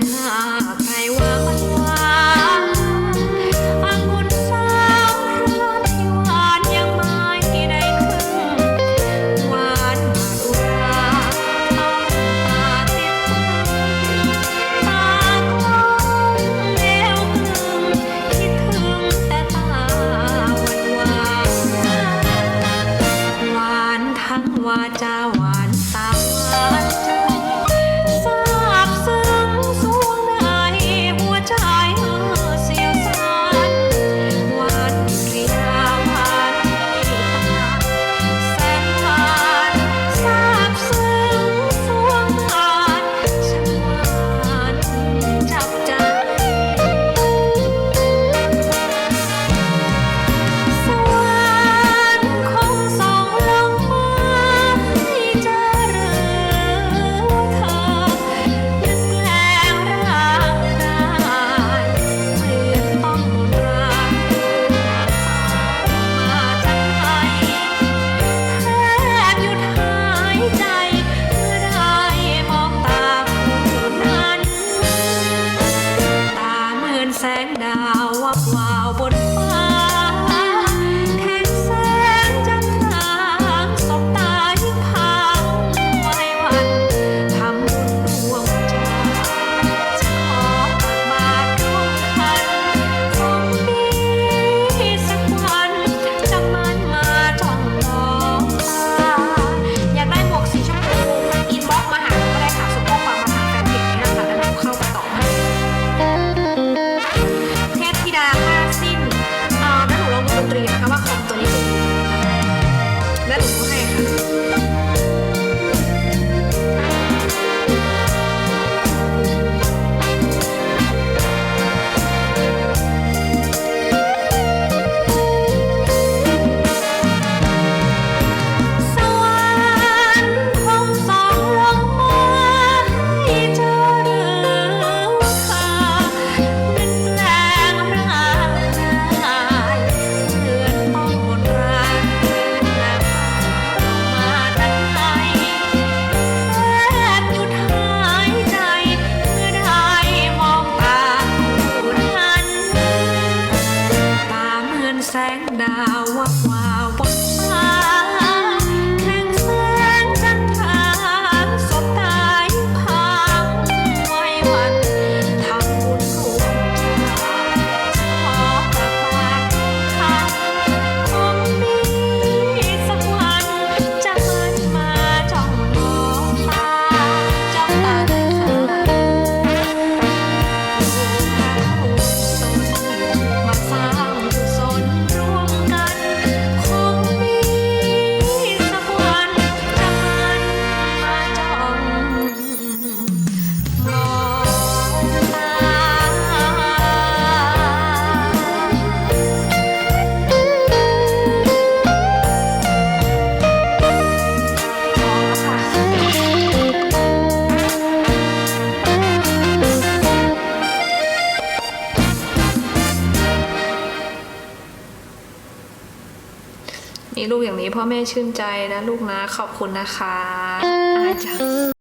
good. มีลูกอย่างนี้พ่อแม่ชื่นใจนะลูกนะขอบคุณนะคะอาจารย์